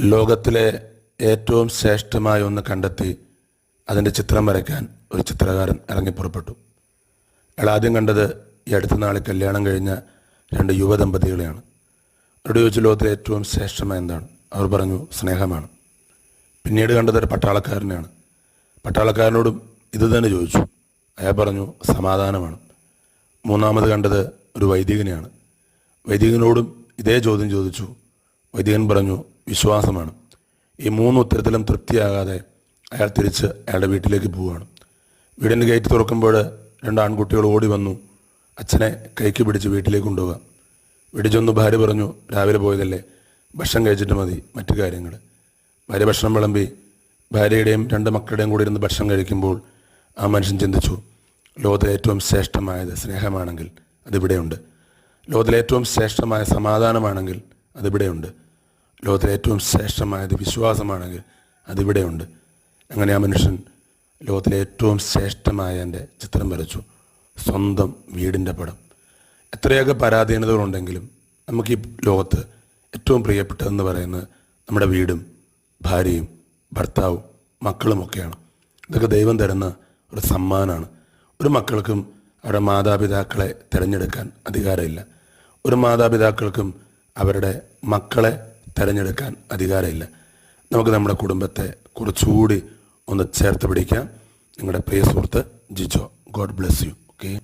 ലോകത്തിലെ ഏറ്റവും ശ്രേഷ്ഠമായ ഒന്ന് കണ്ടെത്തി അതിന്റെ ചിത്രം വരയ്ക്കാൻ ഒരു ചിത്രകാരൻ ഇറങ്ങി പുറപ്പെട്ടു. അയാൾ ആദ്യം കണ്ടത് ഈ അടുത്ത നാളെ കല്യാണം കഴിഞ്ഞ രണ്ട് യുവദമ്പതികളെയാണ്. അവരുടെ ചോദിച്ചു ലോകത്തിലെ ഏറ്റവും ശ്രേഷ്ഠമായ എന്താണ്? അവർ പറഞ്ഞു സ്നേഹമാണ്. പിന്നീട് കണ്ടത് ഒരു പട്ടാളക്കാരനെയാണ്. പട്ടാളക്കാരനോടും ഇത് തന്നെ ചോദിച്ചു. അയാൾ പറഞ്ഞു സമാധാനമാണ്. മൂന്നാമത് കണ്ടത് ഒരു വൈദികനെയാണ്. വൈദികനോടും ഇതേ ചോദ്യം ചോദിച്ചു. വൈദികൻ പറഞ്ഞു വിശ്വാസമാണ്. ഈ മൂന്ന് ഉത്തരത്തിലും തൃപ്തിയാകാതെ അയാൾ തിരിച്ച് അയാളുടെ വീട്ടിലേക്ക് പോവുകയാണ്. വീടിന്റെ ഗേറ്റ് തുറക്കുമ്പോൾ രണ്ട് ആൺകുട്ടികൾ ഓടി വന്നു അച്ഛനെ കൈക്ക് പിടിച്ച് വീട്ടിലേക്ക് കൊണ്ടുപോകാം വീട്ടിൽ ചെന്നു ഭാര്യ പറഞ്ഞു രാവിലെ പോയതല്ലേ? ഭക്ഷണം കഴിച്ചിട്ട് മതി മറ്റു കാര്യങ്ങൾ. ഭാര്യ ഭക്ഷണം വിളമ്പി ഭാര്യയുടെയും രണ്ട് മക്കളുടെയും കൂടി ഇരുന്ന് ഭക്ഷണം കഴിക്കുമ്പോൾ ആ മനുഷ്യൻ ചിന്തിച്ചു ലോകത്തിലെ ഏറ്റവും ശ്രേഷ്ഠമായത് സ്നേഹമാണെങ്കിൽ അതിവിടെയുണ്ട്. ലോകത്തിലെ ഏറ്റവും ശ്രേഷ്ഠമായ സമാധാനമാണെങ്കിൽ അതിവിടെയുണ്ട്. ലോകത്തിലെ ഏറ്റവും ശ്രേഷ്ഠമായത് വിശ്വാസമാണെങ്കിൽ അതിവിടെയുണ്ട്. അങ്ങനെ ആ മനുഷ്യൻ ലോകത്തിലെ ഏറ്റവും ശ്രേഷ്ഠമായ എന്റെ ചിത്രം വരച്ചു. സ്വന്തം വീടിന്റെ പടം. എത്രയൊക്കെ പരാധീനതകളുണ്ടെങ്കിലും നമുക്ക് ഈ ലോകത്ത് ഏറ്റവും പ്രിയപ്പെട്ടതെന്ന് പറയുന്നത് നമ്മുടെ വീടും ഭാര്യയും ഭർത്താവും മക്കളുമൊക്കെയാണ് ഇതൊക്കെ ദൈവം തരുന്ന ഒരു സമ്മാനമാണ്. ഒരു മക്കൾക്കും അവരുടെ മാതാപിതാക്കളെ തിരഞ്ഞെടുക്കാൻ അധികാരമില്ല. ഒരു മാതാപിതാക്കൾക്കും അവരുടെ മക്കളെ തിരഞ്ഞെടുക്കാൻ അധികാരമില്ല. നമുക്ക് നമ്മുടെ കുടുംബത്തെ കുറച്ചുകൂടി ഒന്ന് ചേർത്ത് പിടിക്കാം. നിങ്ങളുടെ പ്രിയ സുഹൃത്ത് Jijo. God bless you okay